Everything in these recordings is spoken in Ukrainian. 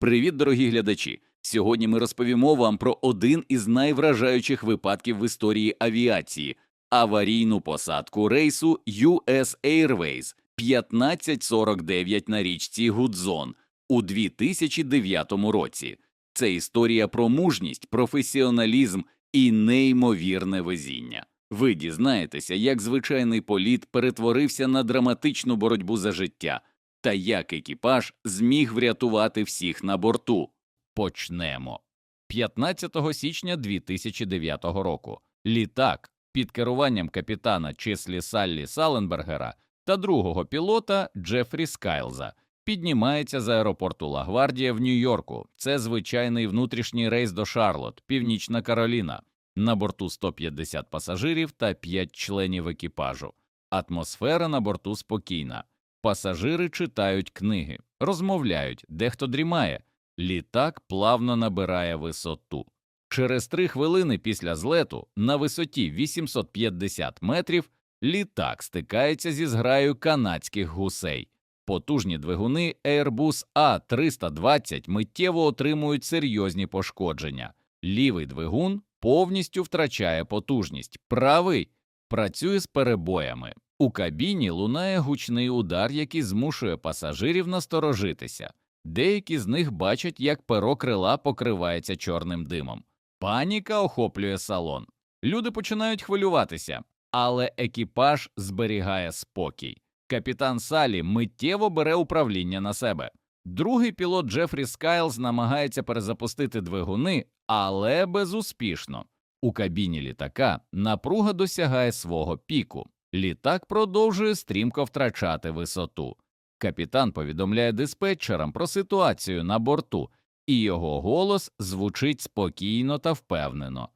Привіт, дорогі глядачі! Сьогодні ми розповімо вам про один із найвражаючих випадків в історії авіації аварійну посадку рейсу US Airways 1549 на річці Гудзон у 2009 році. Це історія про мужність, професіоналізм і неймовірне везіння. Ви дізнаєтеся, як звичайний політ перетворився на драматичну боротьбу за життя, та як екіпаж зміг врятувати всіх на борту. Почнемо. 15 січня 2009 року літак під керуванням капітана Чеслі Саллі Саленбергера та другого пілота Джефрі Скайлза піднімається з аеропорту Лагвардія в Нью-Йорку. Це звичайний внутрішній рейс до Шарлот, Північна Кароліна. На борту 150 пасажирів та 5 членів екіпажу. Атмосфера на борту спокійна. Пасажири читають книги, розмовляють, дехто дрімає. Літак плавно набирає висоту. Через три хвилини після злету на висоті 850 метрів літак стикається зі зграєю канадських гусей. Потужні двигуни Airbus A320 миттєво отримують серйозні пошкодження. Лівий двигун повністю втрачає потужність, правий працює з перебоями. У кабіні лунає гучний удар, який змушує пасажирів насторожитися. Деякі з них бачать, як перо крила покривається чорним димом. Паніка охоплює салон. Люди починають хвилюватися, але екіпаж зберігає спокій. Капітан Салі миттєво бере управління на себе. Другий пілот Джефрі Скайлз намагається перезапустити двигуни, але безуспішно. У кабіні літака напруга досягає свого піку. Літак продовжує стрімко втрачати висоту. Капітан повідомляє диспетчерам про ситуацію на борту, і його голос звучить спокійно та впевнено.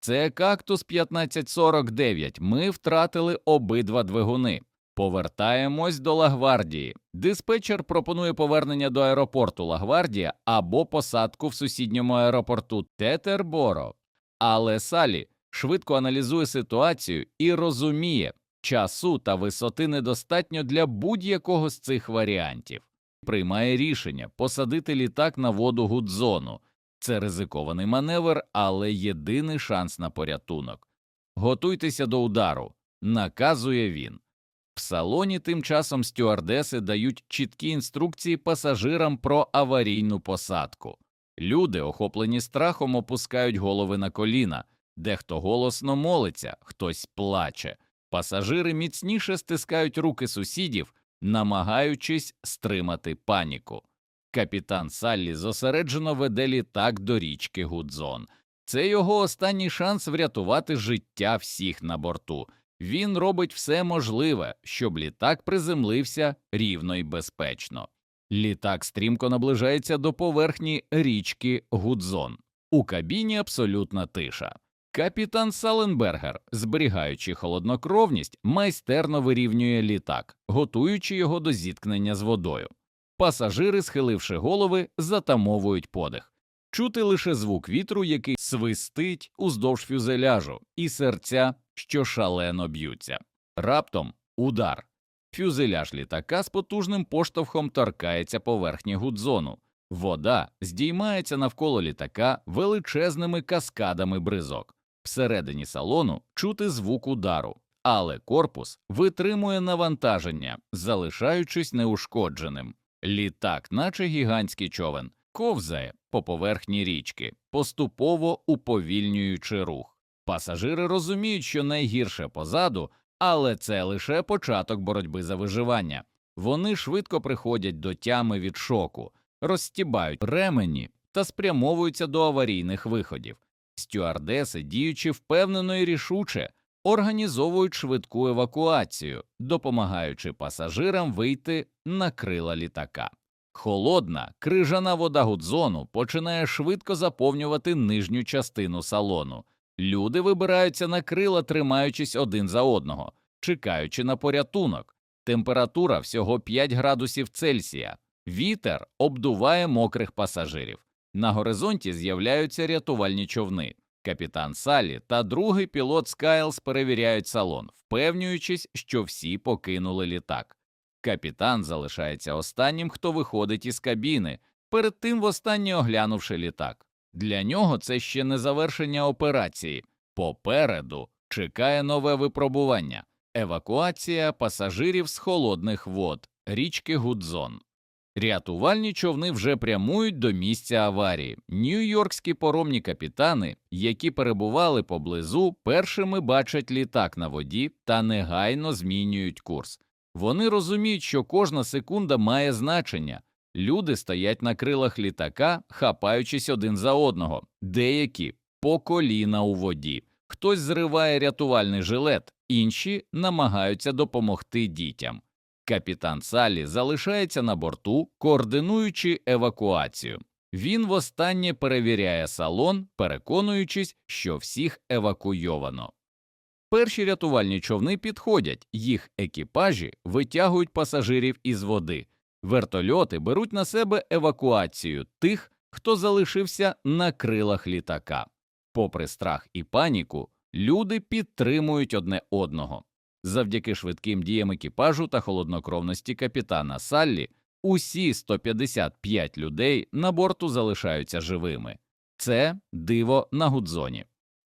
Це кактус 1549. Ми втратили обидва двигуни. Повертаємось до Лагвардії. Диспетчер пропонує повернення до аеропорту Лагвардія або посадку в сусідньому аеропорту Тетерборо. Але Салі швидко аналізує ситуацію і розуміє, часу та висоти недостатньо для будь-якого з цих варіантів. Приймає рішення посадити літак на воду Гудзону. Це ризикований маневр, але єдиний шанс на порятунок. Готуйтеся до удару, наказує він. В салоні тим часом стюардеси дають чіткі інструкції пасажирам про аварійну посадку. Люди, охоплені страхом, опускають голови на коліна, дехто голосно молиться, хтось плаче. Пасажири міцніше стискають руки сусідів, намагаючись стримати паніку. Капітан Саллі зосереджено веде літак до річки Гудзон. Це його останній шанс врятувати життя всіх на борту. Він робить все можливе, щоб літак приземлився рівно і безпечно. Літак стрімко наближається до поверхні річки Гудзон. У кабіні абсолютна тиша. Капітан Саленбергер, зберігаючи холоднокровність, майстерно вирівнює літак, готуючи його до зіткнення з водою. Пасажири, схиливши голови, затамовують подих. Чути лише звук вітру, який свистить уздовж фюзеляжу, і серця, що шалено б'ються. Раптом удар. Фюзеляж літака з потужним поштовхом торкається поверхні гудзону. Вода здіймається навколо літака величезними каскадами бризок. Всередині салону чути звук удару, але корпус витримує навантаження, залишаючись неушкодженим. Літак, наче гігантський човен, ковзає по поверхні річки, поступово уповільнюючи рух. Пасажири розуміють, що найгірше позаду, але це лише початок боротьби за виживання. Вони швидко приходять до тями від шоку, розстібають ремені та спрямовуються до аварійних виходів. Стюардеси, діючи впевнено і рішуче, організовують швидку евакуацію, допомагаючи пасажирам вийти на крила літака. Холодна, крижана вода Гудзону починає швидко заповнювати нижню частину салону. Люди вибираються на крила, тримаючись один за одного, чекаючи на порятунок. Температура всього 5 градусів Цельсія. Вітер обдуває мокрих пасажирів. На горизонті з'являються рятувальні човни. Капітан Салі та другий пілот Скайлз перевіряють салон, впевнюючись, що всі покинули літак. Капітан залишається останнім, хто виходить із кабіни, перед тим востаннє оглянувши літак. Для нього це ще не завершення операції. Попереду чекає нове випробування евакуація пасажирів з холодних вод річки Гудзон. Рятувальні човни вже прямують до місця аварії. Нью-Йоркські поромні капітани, які перебували поблизу, першими бачать літак на воді та негайно змінюють курс. Вони розуміють, що кожна секунда має значення. Люди стоять на крилах літака, хапаючись один за одного, деякі по коліна у воді. Хтось зриває рятувальний жилет, інші намагаються допомогти дітям. Капітан Саллі залишається на борту, координуючи евакуацію. Він востаннє перевіряє салон, переконуючись, що всіх евакуйовано. Перші рятувальні човни підходять, їх екіпажі витягують пасажирів із води. Вертольоти беруть на себе евакуацію тих, хто залишився на крилах літака. Попри страх і паніку, люди підтримують одне одного. Завдяки швидким діям екіпажу та холоднокровності капітана Саллі, усі 155 людей на борту залишаються живими. Це диво на Гудзоні.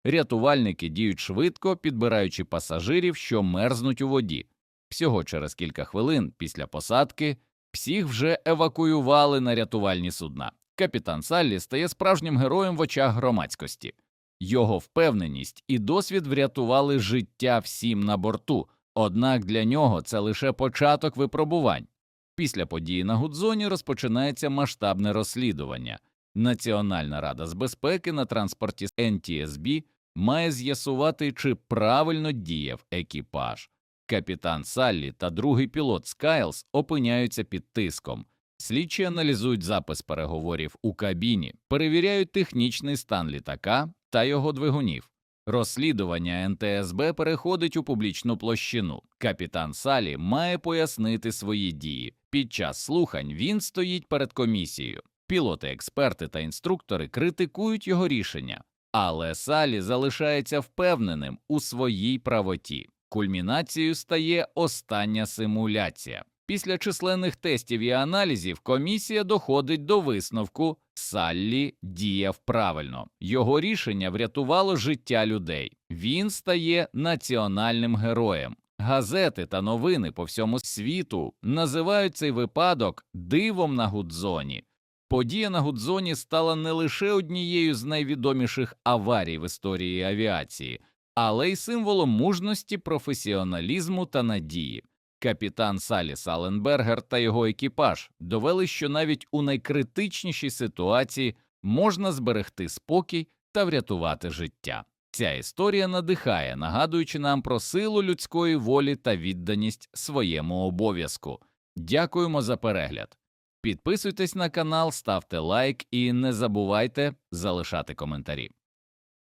Рятувальники діють швидко, підбираючи пасажирів, що мерзнуть у воді. Всього через кілька хвилин після посадки всіх вже евакуювали на рятувальні судна. Капітан Саллі стає справжнім героєм в очах громадськості. Його впевненість і досвід врятували життя всім на борту, однак для нього це лише початок випробувань. Після події на Гудзоні розпочинається масштабне розслідування. Національна рада з безпеки на транспорті NTSB має з'ясувати, чи правильно діяв екіпаж. Капітан Саллі та другий пілот Скайлз опиняються під тиском. Слідчі аналізують запис переговорів у кабіні, перевіряють технічний стан літака та його двигунів. Розслідування НТСБ переходить у публічну площину. Капітан Салі має пояснити свої дії. Під час слухань він стоїть перед комісією. Пілоти, експерти та інструктори критикують його рішення, але Салі залишається впевненим у своїй правоті. Кульмінацією стає остання симуляція. Після численних тестів і аналізів комісія доходить до висновку Саллі діяв правильно. Його рішення врятувало життя людей. Він стає національним героєм. Газети та новини по всьому світу називають цей випадок дивом на Гудзоні. Подія на Гудзоні стала не лише однією з найвідоміших аварій в історії авіації, але й символом мужності, професіоналізму та надії. Капітан Салі Саленбергер та його екіпаж довели, що навіть у найкритичнішій ситуації можна зберегти спокій та врятувати життя. Ця історія надихає, нагадуючи нам про силу людської волі та відданість своєму обов'язку. Дякуємо за перегляд. Підписуйтесь на канал, ставте лайк і не забувайте залишати коментарі.